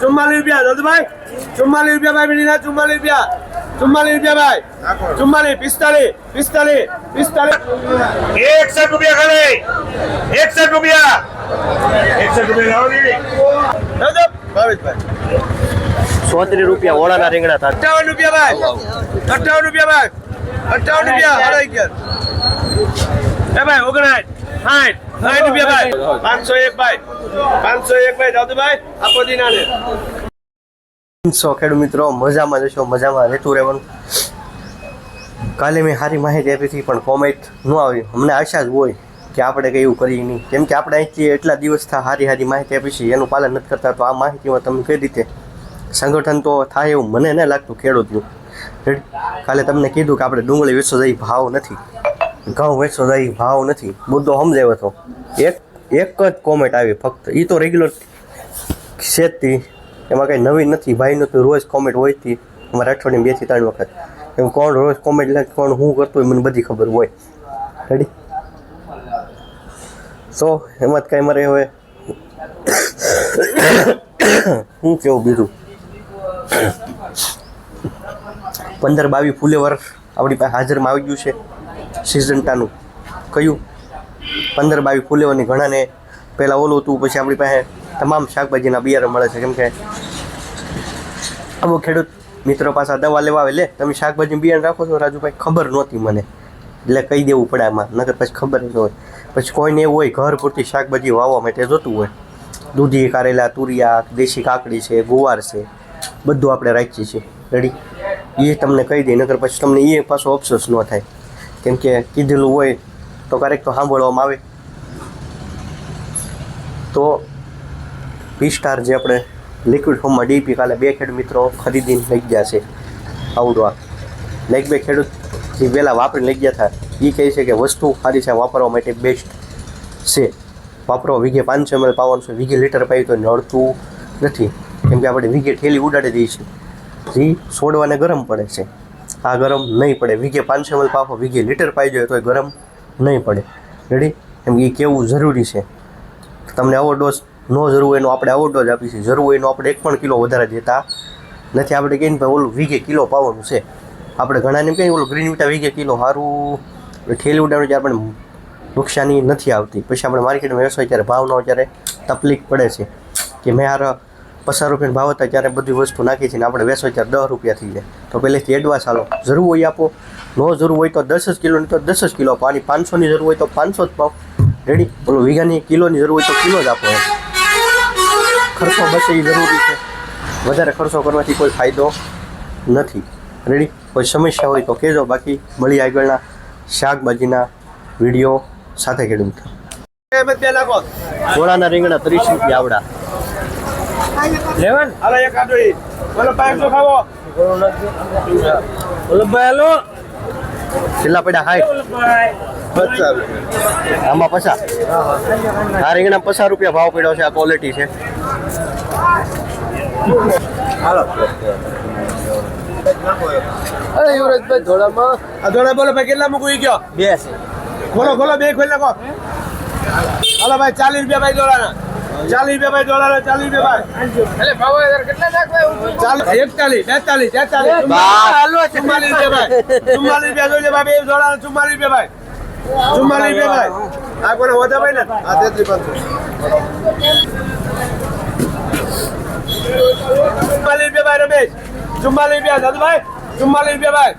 ચુમ્માલીસ રૂપિયા દાદુભાઈ ચુમ્માલીસ રૂપિયા ભાઈ બીડીના ચુમ્માલીસ રૂપિયા. ચુમ્માલીસ રૂપિયા ભાઈ. ચુમ્માલીસ પિસ્તાલીસ પિસ્તાલીસ પિસ્તાલીસ. એકસઠ રૂપિયા ખાલી. એકસઠ રૂપિયા. એકસઠ રૂપિયા ભાવેશભાઈ સોત્રીસ રૂપિયા ઓળાના રીંગણા થાય અઠાવન રૂપિયા ભાઈ. અઠાવન રૂપિયા ભાઈ. અઠાવન રૂપિયા અઢાઈ ગયા એ ભાઈ ઓગણાઠ સાઠ. સાઠ રૂપિયા ભાઈ. પાંચસો એક ભાઈ. પાંચસો એક ભાઈ દાદુભાઈ આપો દીનાને. સો ખેડૂત મિત્રો મજામાં જશો મજામાં રહેતું રહેવાનું. કાલે મેં સારી માહિતી આપી હતી પણ કોમેન્ટ ન આવી. અમને આશા જ હોય કે આપણે કંઈ એવું કરીએ નહીં. કેમ કે આપણે અહીંથી એટલા દિવસથી સારી સારી માહિતી આપી છે એનું પાલન નથી કરતા. તો આ માહિતીમાં તમે કઈ રીતે સંગઠન તો થાય એવું મને ન લાગતું ખેડૂતનું. કાલે તમને કીધું કે આપણે ડુંગળી વેચો જઈ ભાવ નથી. ઘઉં વેચો જઈ ભાવ નથી. મુદ્દો સમજાવ્યો હતો. એક એક જ કોમેન્ટ આવી ફક્ત. એ તો રેગ્યુલર છે એમાં કંઈ નવી નથી. ભાઈનું તો રોજ કોમેન્ટ હોય હતી અમારે અઠવાડિયે બેથી ત્રણ વખત. એમ કોણ રોજ કોમેન્ટ લે, કોણ હું કરતું હોય મને બધી ખબર હોય. રેડી સો એમાં જ કાંઈ મારે હવે શું કેવું બીજું? પંદર બાવીસ ફૂલેવર આપણી પાસે હાજરમાં આવી ગયું છે. સિઝન્ટાનું કયું પંદર બાવીસ ફૂલેવાની ઘણાને પહેલાં ઓલું હતું, પછી આપણી પાસે તમામ શાકભાજીના બિયારણ મળે છે. કેમ કે અમુક ખેડૂત મિત્રો પાસે દવા લેવા આવે લે, તમે શાકભાજી બિયારણ રાખો છો, રાજુભાઈ, ખબર નહોતી મને. એટલે કહી દેવું પડે આમાં, નકર પછી ખબર ન હોય. પછી કોઈને એવું હોય, ઘર પૂરતી શાકભાજી વાવવા માટે જોતું હોય. દૂધી, કારેલા, તુરિયા, દેશી કાકડી છે, ગુવાર છે, બધું આપણે રાખીએ છીએ. રેડી એ તમને કહી દે, નકર પછી તમને એ પાછો અફસોસ ન થાય. કેમ કે કીધેલું હોય તો ક્યારેક તો સાંભળવામાં આવે. તો વી સ્ટાર જે આપણે લિક્વિડ ફોર્મમાં ડીપી કાલે બે ખેડૂત મિત્રો ખરીદીને લઈ ગયા છે આવડવા લાઈક બે ખેડૂત જે વહેલા વાપરીને લઈ ગયા હતા એ કહે છે કે વસ્તુ સારી છે, વાપરવા માટે બેસ્ટ છે. વાપરવા વીઘે પાંચસો એમએલ પાવાનું છે, વીઘે લીટર પાવી તો નડતું નથી. કેમ કે આપણે વીઘે ઠેલી ઉડાડી દઈએ છીએ. જે છોડવાને ગરમ પડે છે. આ ગરમ નહીં પડે. વીઘે પાંચસો એમએલ પાપો વીઘે લીટર પાઈ જોઈએ તો એ ગરમ નહીં પડે. રેડી એમ કે કેવું જરૂરી છે? તમને આવો ડોઝ ન જરૂર હોય એનો આપણે આવો ડોઝ આપીએ જરૂર હોય એનો આપણે એક પણ કિલો વધારે દેતા નથી. આપણે કહીને ભાઈ ઓલું વીઘે કિલો પાવાનું છે. આપણે ઘણાને કહીએ, ઓલું ગ્રીન વિટા વીઘે કિલો સારું ઠેલી ઉડાડવું ત્યારે આપણે નુકસાની નથી આવતી. પછી આપણે માર્કેટમાં વેચવાય ત્યારે ભાવનો ત્યારે તકલીફ પડે છે. કે મેં હાર પચાસ રૂપિયાનો ભાવ હતા ત્યારે બધી વસ્તુ નાખી છે ને આપણે વેચવાય ત્યારે દસ રૂપિયા થઈ જાય. તો પહેલેથી એડવાન્સ હાલો જરૂર હોય આપો. ન જરૂર હોય તો દસ જ કિલોની તો દસ જ કિલો આપો. આની પાંચસોની જરૂર હોય તો પાંચસો જ પાવ. રેડી બોલો વીઘાની કિલોની જરૂર હોય તો કિલો જ આપો. ખર્ચો બચે એ જરૂરી છે. વધારે ખર્ચો કરવાથી કોઈ ફાયદો નથી. રેડી કોઈ સમસ્યા હોય તો કહેજો. બાકી મળી આગળના શાકભાજીના વીડિયો સાથે ખેડૂત ઘોડાના રીંગણા ત્રીસ રૂપિયા આવડા. લેવન? હાલો એક આટો ઈ. બોલો પાંચસો ખાવો? છેલ્લા પડ્યા હાય. આમાં પસા આ રીંગણા પચાસ રૂપિયા ભાવ પડ્યો છે આ ક્વોલિટી છે. અરે યુવરાજભાઈ ધોળામાં. આ ધોળા બોલો ભાઈ કેટલા મૂકું ઈ કયો? બે છે. ખોલો ખોલો બે ખોલી નાખો. હાલો ભાઈ ચાલીસ રૂપિયા ભાઈ દોડાના ચાલીસ રૂપિયા ભાઈ દોડાના ચાલીસ રૂપિયા ભાઈ એકતાલીસ બેતાલીસ તેતાલીસ ચુમ્માલીસ રૂપિયા ભાઈ ચુમ્માલીસ રૂપિયા જોઈ લે ભાઈ બે દોડાના ચુમ્માલીસ રૂપિયા ભાઈ ચુમ્માલીસ રૂપિયા ભાઈ આ કોને વધા ભાઈ ને આ તેત્રી પાંચસો ચુમ્માલીસ રૂપિયા ભાઈ રમેશ ચુમ્માલીસ રૂપિયા દાદુભાઈ ચુમ્માલીસ રૂપિયા ભાઈ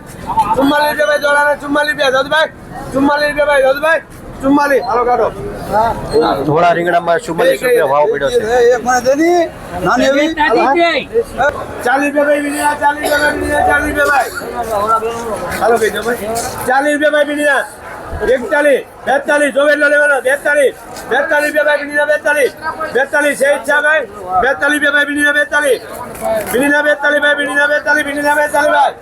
ચુમ્માલીસ રૂપિયા ભાઈ દોડાના ચુમ્માલીસ રૂપિયા દાદુભાઈ ચુમ્માલીસ રૂપિયા ભાઈ દાદુભાઈ ચુમ્માલીસ હાલો કાઢો ધોળા રીંગણામાં ચુમ્માલીસ રૂપિયા ભાવ પડ્યો છે. ચાલીસ રૂપિયા ભાઈ બીજા ચાલીસ રૂપિયા ભાઈ બીજા ચાલીસ રૂપિયા ભાઈ. હાલો ભાઈ જો ભાઈ ચાલીસ રૂપિયા ભાઈ બીજા એકતાલીસ બેતાલીસ જોવે લેવાનો. બેતાલીસ બેતાલીસ રૂપિયા ભાઈ બીજા બેતાલીસ. બેતાલીસ છે ઈચ્છા ભાઈ. બેતાલીસ બે ભાઈ બીજા બેતાલીસ. બીજા બેતાલીસ ભાઈ બીજા બેતાલીસ બીજા બેતાલીસ ભાઈ.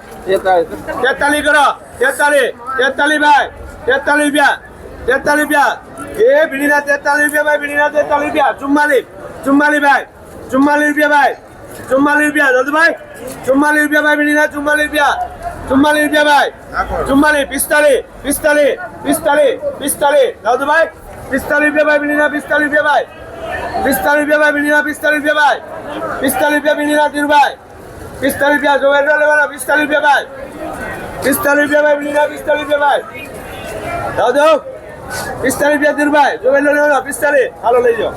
તેતાલીસ કરો. તેતાલીસ તેતાલીસ ભાઈ. તેતાલીસ રૂપિયા તેતાલીસ રૂપિયા. એ બીડીના તેતાલીસ રૂપિયા ભાઈ, ભીડીના તેતાલીસ રૂપિયા. ચુમ્માલીસ ચુમ્માલીસ ભાઈ, ચુમ્માલીસ રૂપિયા ભાઈ, ચુમ્માલીસ રૂપિયા. દાદુભાઈ ચુમ્માલીસ રૂપિયા ભાઈ, ભીડીના ચુમ્માલીસ રૂપિયા. ચુમ્માલીસ રૂપિયા ભાઈ. ચુમ્માલીસ, પિસ્તાલીસ પિસ્તાલીસ પિસ્તાલીસ પિસ્તાલીસ. દાદુભાઈ પિસ્તાલીસ રૂપિયા ભાઈ, ભીડીના પિસ્તાલીસ રૂપિયા ભાઈ. પિસ્તાલીસ રૂપિયા ભાઈ, ભીડીના પિસ્તાલીસ રૂપિયા ભાઈ. પિસ્તાલીસ રૂપિયા ભીડીના ધીરુભાઈ. પિસ્તાલીસ રૂપિયા જોવે લેવાના, પિસ્તાલીસ રૂપિયા ભાઈ. પિસ્તાલીસ રૂપિયા ભાઈ, ભીડીના પિસ્તાલીસ રૂપિયા ભાઈ. જાઓ પિસ્તાલીસ રૂપિયા ધીરુભાઈ લો લેવાનો પિસ્તાલીસ. હાલો લઈ જાઓ.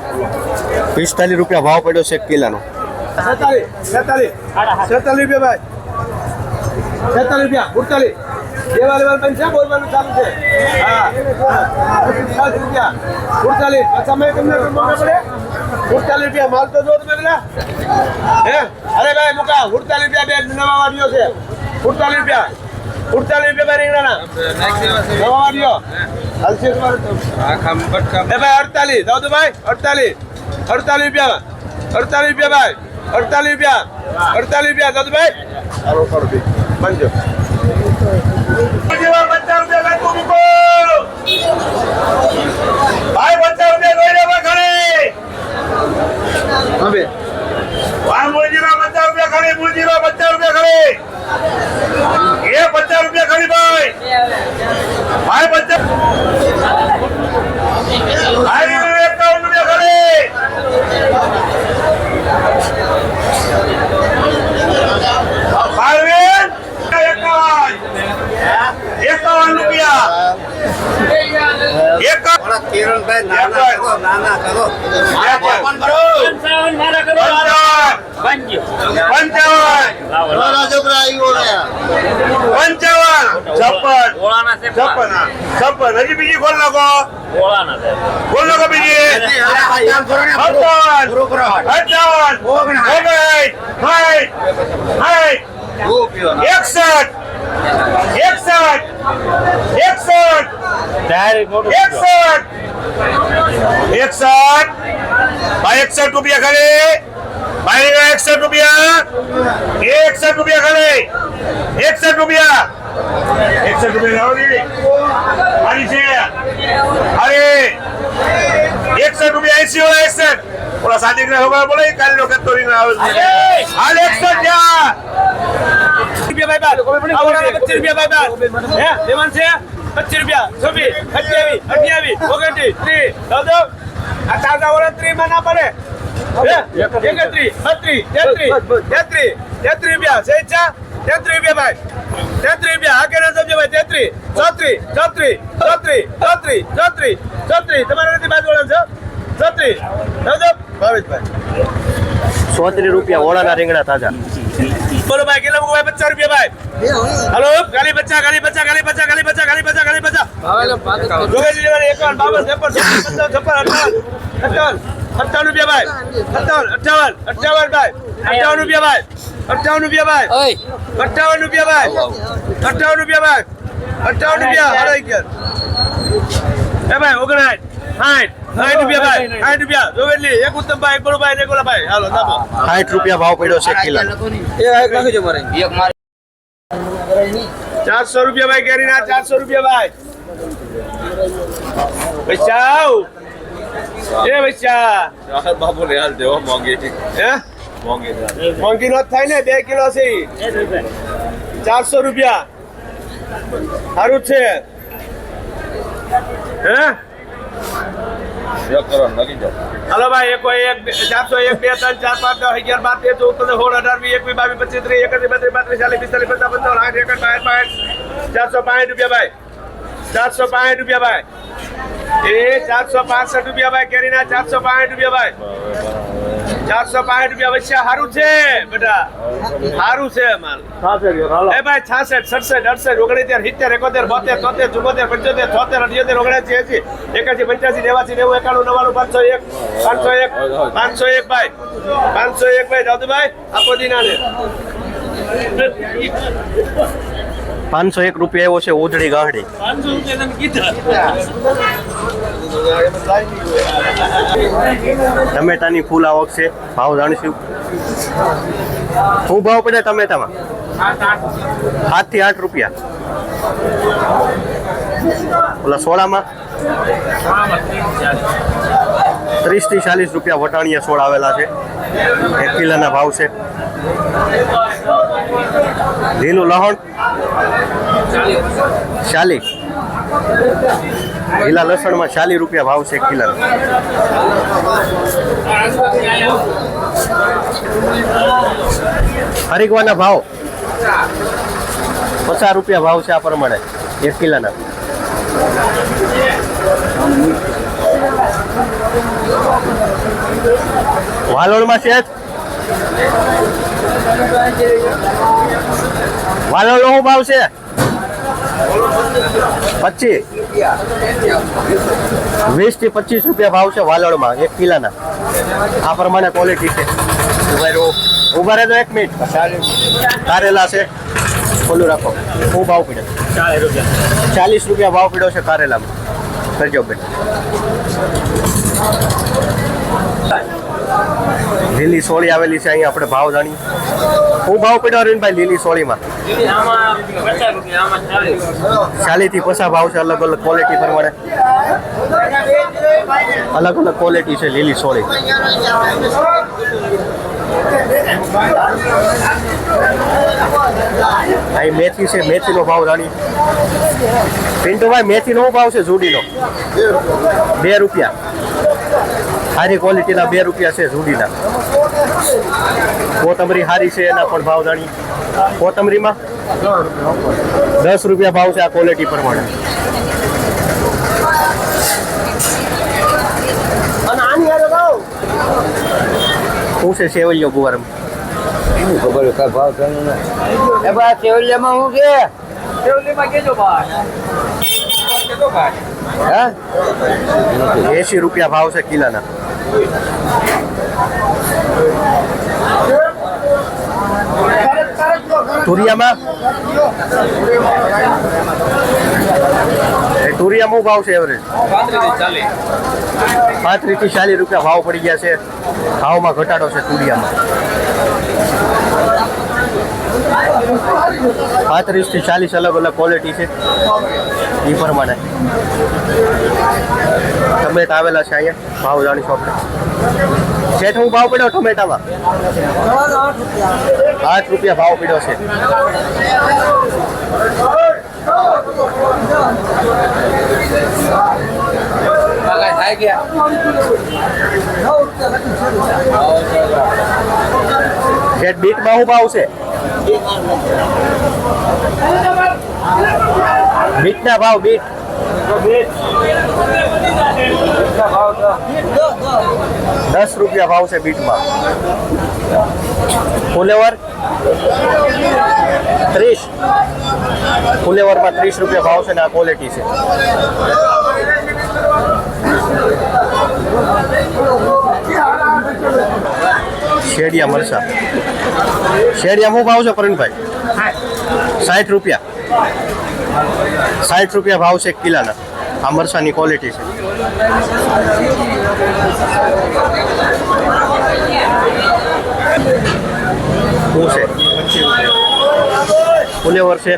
પિસ્તાલીસ રૂપિયા ભાવ પડ્યો છે એક કિલાનો. છેતાલીસ છેતાલીસ. છેતાલીસ રૂપિયા ભાઈ. છેતાલીસ રૂપિયા ઉડતાલીસ. દેવા લેવલ પણ છે બોલવાનું ચાલુ છે. હા ચાલીસ રૂપિયા. ઉડતાલીસ. પાછા તમને પડે? ઉડતાલીસ રૂપિયા માલ તો જો તમે પેલા. હે? અરે ભાઈ મુકા. ઉડતાલીસ રૂપિયા બે નવા વાડીઓ છે. ઉડતાલીસ રૂપિયા. ઉડતાલીસ રૂપિયા રીંગણાના. નવા વાડીઓ. એ ભાઈ અડતાલીસ. જાઓ અડતાલીસ. અડતાલીસ રૂપિયા અડતાલીસ રૂપિયા ભાઈ. અડતાલીસ રૂપિયા. અડતાલીસ રૂપિયા. જાઓ તો ભાઈ. સારું કરો ભાઈ બનજો ભાઈ પચાસ રૂપિયા ખરી ભાઈ. મુરજીના પચાસ રૂપિયા ખરી મુરજીના પચાસ રૂપિયા ખરી એ પચાસ રૂપિયા ખરી ભાઈ ભાઈ પચાસ ભાઈ એકાવન રૂપિયા ખરી ભાઈ એકાવન એકાવન રૂપિયા એકાવન પંચાવન પંચાવન. છપ્પન. છપ્પન. હા. છપ્પન. હજી બીજી ખોલ નાખો. ખોલ નાખો બીજી. છપ્પન ઓગણ હાઈટ. હાઈટ. સાઠ એકસઠ એકસઠ એકસઠ એકસઠ એકસઠ ભાઈ એકસઠ રૂપિયા ખરે ભાઈ એકસઠ રૂપિયા એકસઠ રૂપિયા ખરે એકસઠ રૂપિયા એકસઠ રૂપિયા લાવો દીદી મારી છે અરે એકસઠ રૂપિયા એસી વાળા એકસઠ ઓલા સાદિક ને ખબર પડે કાલે નો કત્તો ના આવે હાલ બાર આવવાના પચીસ રૂપિયા ભાઈ હે લેવાન છે પચીસ રૂપિયા છવ્વીસ અઠ્યાવીસ અઠ્યાવીસ ઓગણત્રીસ ત્રીસ દો આ તાજા ઓલા ત્રીસમાં ના પડે એકત્રીસ બત્રીસ તેત્રીસ તેત્રીસ તેત્રીસ રૂપિયા છે ઈચ્છા તેત્રીસ રૂપિયા ભાઈ તેત્રીસ રૂપિયા આ કેના સમજો ભાઈ તેત્રીસ ચોત્રીસ ચોત્રીસ ચોત્રીસ ચોત્રીસ ચોત્રીસ ચોત્રીસ તમારે નથી બાજુ છે ભાવેશભાઈ ચોત્રીસ રૂપિયા ઓળાના રીંગણા તાજા. બોલો ભાઈ કેટલા ભાઈ પચાસ રૂપિયા ભાઈ. હલો ગાલી બચ્ચા ગાલી બચ્ચા ગાલી બચ્ચા ગાલી બચ્ચા ગાલી બચ્ચા ગાલી બચ્ચા. જોગેજી લેવાની એકાવન બાવન ત્રેપન પંચાવન છપ્પન અઠાવન. અઠાવન. રૂપિયા ભાઈ. અઠાવન અઠાવન અઠાવન ભાઈ. અઠાવન રૂપિયા ભાઈ. અઠાવન રૂપિયા ભાઈ. ઓય. અઠાવન રૂપિયા ભાઈ. અઠાવન રૂપિયા ભાઈ. અઠાવન રૂપિયા અઢાઈ અગિયાર એ ભાઈ ઓગણાઠ સાઠ. સાઠ રૂપિયા ભાઈ. સાઠ રૂપિયા. જોવેલી એક ઉત્તમ ભાઈ એક બળુભાઈ ને એક ઓલા ભાઈ. હાલો દાબો સાઠ રૂપિયા ભાવ પડ્યો છે એક કિલાનો એક મારે. ચારસો રૂપિયા ભાઈ કેરીના ચારસો રૂપિયા ભાઈ. બચાવ એ બચ્ચા બાપુ ને હાલ દેવો મોંઘી. હે? મોંઘી મોંઘી નો થાય ને બે કિલો છે ચારસો રૂપિયા. સારું છે. હે? હાલો ભાઈ એક એક ચારસો એક બે ત્રણ ચાર પાંચ દસ અગિયાર બાર તેર ચૌદ પંદર સોળ અઢાર વીસ એકવીસ બાવીસ પચીસ ત્રીસ એકત્રીસ બત્રીસ પાંત્રીસ ચાલીસ પિસ્તાલીસ પચાસ પંચાવન આઠ એકડ પાંચ પાંચ ચારસો પાંઠ રૂપિયા ભાઈ. ચારસો પાંઠ રૂપિયા ભાઈ. એ ચારસો પાસઠ રૂપિયા ભાઈ કેરીના ચારસો પાંઠ રૂપિયા ભાઈ. ચારસો પાંઠ રૂપિયા વચ્ચે સારું છે બેટા. સારું છે માલ. એ ભાઈ છાસઠ સડસઠ અડસઠ ઓગણસિત્તેર સિત્તેર એકોતેર બોતેર તોતેર ચુમ્મોતેર પંચોતેર છોતેર અઠ્યોતેર ઓગણસી એસી એકાસી પંચ્યાસી નેવાસી નેવું એકાણું નવાણું પાંચસો એક પાંચસો એક પાંચસો એક ભાઈ. પાંચસો એક ભાઈ દાદુભાઈ આપો દીનાને. પાંચસો એક રૂપિયા એવો છે ઉધડી ગાંઠી. ટમેટાની ફૂલ આવક છે. ભાવ જાણીશું. શું ભાવ પડે ટમેટામાં? સાતથી આઠ રૂપિયા. ઓલા સોળામાં? ત્રીસથી ચાલીસ રૂપિયા વટાણીયા સોળ આવેલા છે. એક કિલોના ભાવ છે. લીલું લહણ? ચાલીસ. લીલા લસણમાં ચાલીસ રૂપિયા ભાવ છે એક કિલોનો. હરીગવાના ભાવ? પચાસ રૂપિયા ભાવ છે આ પ્રમાણે, એક કિલોના. વાલોળમાં છે? વાલોળનો શું ભાવ છે? પચીસ. વીસથી પચીસ રૂપિયા ભાવ છે વાલોળમાં, એક કિલાના. આ પ્રમાણે ક્વોલિટી છે. ઊભા રહેજો એક મિનિટ. કારેલા છે. ખોલું રાખો. શું ભાવ પીડે? ચાલીસ રૂપિયા ભાવ પીડ્યો છે કારેલામાં. કરજો બેન. લીલી સોળી આવેલી છે, અહીંયા આપણે ભાવ જાણીએ. હું ભાવ પડ્યો અરવિંદભાઈ લીલી સોળીમાં? ચાલી થી પચાસ ભાવ છે, અલગ અલગ ક્વોલિટી પ્રમાણે. અલગ અલગ ક્વોલિટી છે લીલી સોળી. અહીં મેથી છે, મેથીનો ભાવ જાણી પિન્ટુભાઈ, મેથીનો શું ભાવ છે, જુડીનો? બે રૂપિયા. સારી ક્વોલિટીના બે રૂપિયા છે જુડીના કોથમરી સારી છે એના પણ ભાવ જાણી કોથમરીમાં? દસ રૂપિયા ભાવ છે આ ક્વોલિટી પ્રમાણે. શું છે સેવૈયો ગુવાર ખબર કઈ ભાવ થયો ને? એ ભાઈ સેવલિયામાં હું છે? ભાઈ. એસી રૂપિયા ભાવ છે કિલોના. તુરિયામાં? એ તુરિયામાં શું ભાવ છે એવરેજ પાંત્રીસથી રૂપિયા ભાવ પડી ગયા છે. ભાવમાં ઘટાડો છે તુરિયામાં. પાંત્રીસથી ચાલીસ અલગ અલગ ક્વોલિટી છે. એ પ્રમાણે. ટમેટા આવેલા છે અહીંયા. ભાવદાણી શોપ શેઠ હું ભાવ પડ્યો ટમેટામાં આઠ રૂપિયા ભાવ પડ્યો છે. શેઠ બીટમાં શું ભાવ છે? બીટના ભાવ બીટ. દસ રૂપિયા ભાવ છે બીટમાં. ફુલેવર ત્રીસ. ફુલેવરમાં ત્રીસ રૂપિયા ભાવ છે ને આ ક્વોલિટી છે. શેડિયા મરસા શેડિયા શું ભાવ છે પ્રવીણભાઈ સાઠ રૂપિયા. સાઠ રૂપિયા ભાવ છે કિલાના. આ મરસાની ક્વોલિટી છે. શું છે? ફુલેવર છે.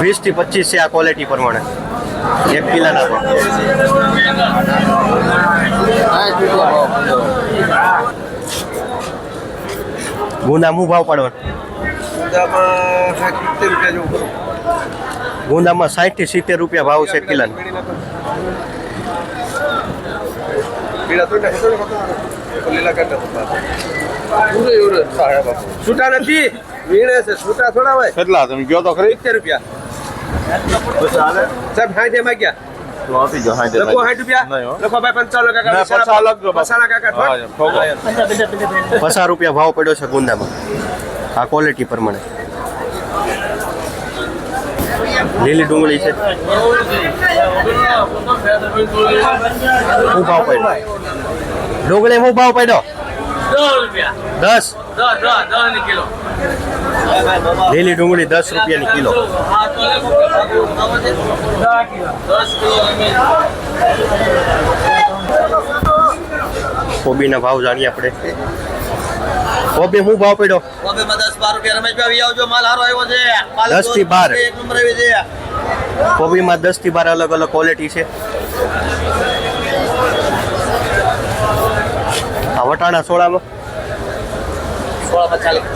વીસથી પચીસ છે આ ક્વોલિટી પ્રમાણે. એક કિલાના પણ ગુના શું ભાવ પાડવાનો. ગુંદામાં સાઠથી સિત્તેર રૂપિયા ભાવ છે કિલાનો. છૂટા નથી વીણે છે છૂટા થોડા હોય. કેટલા તમે ગયો તો ખરી? સિત્તેર રૂપિયા. સાહેબ સાઠ એમાં ગયા. તો આપી લખો સાઠ રૂપિયા. લખો ભાઈ પંચાવન કાકા પચાસ મસાલા કાકા હા, પચાસ રૂપિયા ભાવ પડ્યો છે ગુંદામાં. આ ક્વોલિટી પ્રમાણે. લીલી ડુંગળી છે. શું ભાવ પડ્યો? ડુંગળી શું ભાવ પડ્યો? દસ. લીલી ડુંગળી દસ રૂપિયાની કિલો. કોબીના ભાવ જાણીએ આપણે. કોબી હું ભાવ પડ્યો? દસ બાર રૂપિયા રમેશભાઈ આવજો માલ હારો આવ્યો છે. માલ દસથી બાર. એક નંબર આવી છે. કોબીમાં દસથી 12 અલગ અલગ ક્વોલિટી છે. આ વટાણા સોળામાં? સોળામાં ચાલીસ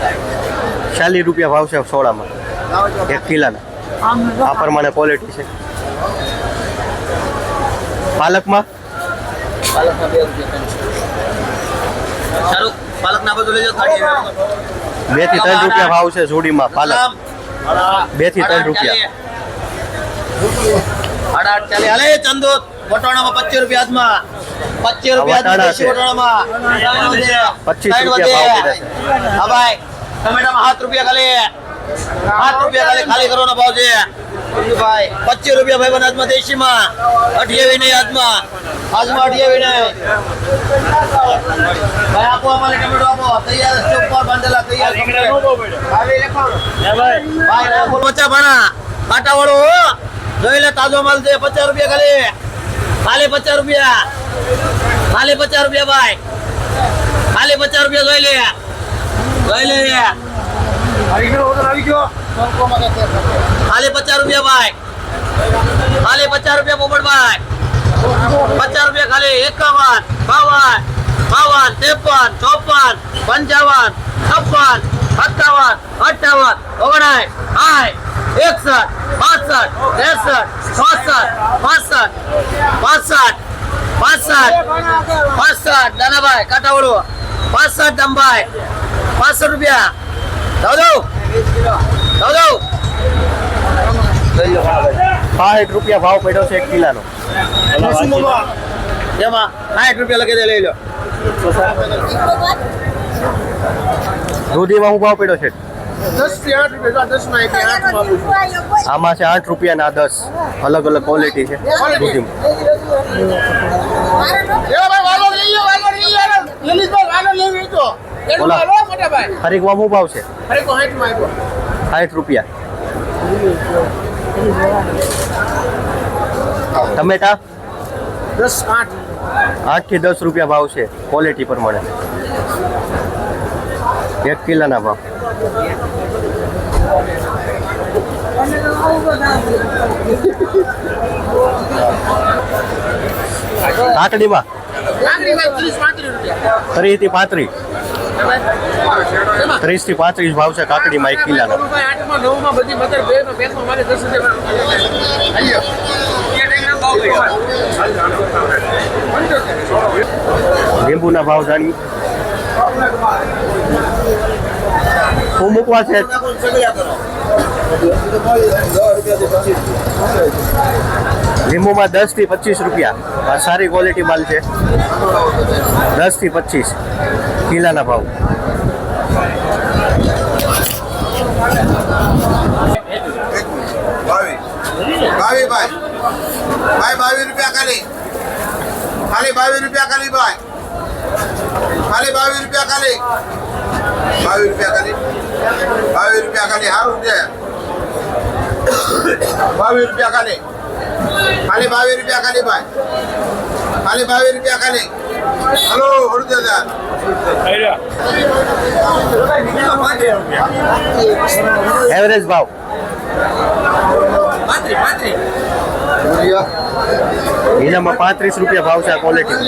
ચાલીસ રૂપિયા ભાવ છે સોળામાં. એક કિલાના. આ પ્રમાણે ક્વોલિટી છે. પાલકમાં? પાલકના બે રૂપિયા પાલકના બધું લેજો બેથી ત્રણ રૂપિયા ભાવ છે જોડીમાં પાલક. બેથી ત્રણ રૂપિયા. સાડા આઠ ચાલે હાલે ચંદો વટાણામાં પચીસ રૂપિયા હાથમાં. પચીસ રૂપિયા. વટાણામાં. પચીસ રૂપિયા. હા ભાઈ ટમેટામાં સાત રૂપિયા ખાલી. સાત રૂપિયા ખાલી ખાલી કરવાનો ભાવ છે. પચીસ રૂપિયા ભાઈ હાથમાં દેશીમાં. અઠિયાવી નહીં હાથમાં. હાથમાં અઠિયાવી નહીં ભાઈ આપો અમારે ટમેટો આપો. તૈયાર ચોક પર બાંધેલા તૈયાર પચા ભાણા. કાંટા વાળો જોઈ લે તાજો માલ છે. પચાસ રૂપિયા ખાલી. ખાલી પચાસ રૂપિયા. ખાલી પચાસ રૂપિયા ભાઈ. ખાલી પચાસ રૂપિયા જોઈ લે. જોઈ લે. ખાલી પચાસ રૂપિયા ભાઈ. ખાલી પચાસ રૂપિયા પોપટભાઈ પચાસ રૂપિયા ખાલી એકાવન, બાવન બાવન, ત્રેપન, ચોપન, પંચાવન, છપ્પન, સત્તાવન અઠાવન ઓગણાય હાય એકસઠ, બાસઠ, ત્રેસઠ, ચોસઠ, પાસઠ પાસઠ પાસઠ પાસઠ. દાનાભાઈ કાંટાવાળો પાસઠ દંભાઈ પાસઠ રૂપિયા. દાદો દાદો સાઠ રૂપિયા ભાવ પડ્યો છે એક કિલાનો. એમાં સાહીઠ રૂપિયા લગી દે લઈ લો દૂધીમાં હું ભાવ પડ્યો છે? આમાં છે આઠ રૂપિયા ના દસ. અલગ અલગ ક્વોલિટી છે. દૂધીમાં. બોલા. હરીકમાં શું ભાવ છે? સાઠ રૂપિયા. ટમેટા આઠ. થી દસ રૂપિયા ભાવ છે ક્વોલિટી પ્રમાણે. એક કિલોના ભાવ. કાકડીમાં ત્રીસથી પાંત્રીસ. ત્રીસથી પાંત્રીસ ભાવ છે કાકડીમાં એક કિલોના. લીંબુના ભાવ જાણીએ. શું મૂકવા છે? લીંબુમાં દસથી પચીસ રૂપિયા. આ સારી ક્વોલિટી માલ છે. દસથી પચીસ. કિલાના ભાવ. બાવી ભાઈ. ભાઈ, બાવીસ રૂપિયા ખાલી. ખાલી બાવીસ રૂપિયા ખાલી ભાઈ. ખાલી બાવીસ રૂપિયા ખાલી. બાવીસ રૂપિયા ખાલી. બાવીસ રૂપિયા ખાલી. સારું છે. બાવીસ રૂપિયા ખાલી. ખાલી બાવીસ રૂપિયા ખાલી ભાઈ. ખાલી બાવીસ રૂપિયા ખાલી. હલો હળું એવરેજ ભાવ એનામાં પાંત્રીસ રૂપિયા ભાવ છે આ ક્વોલિટી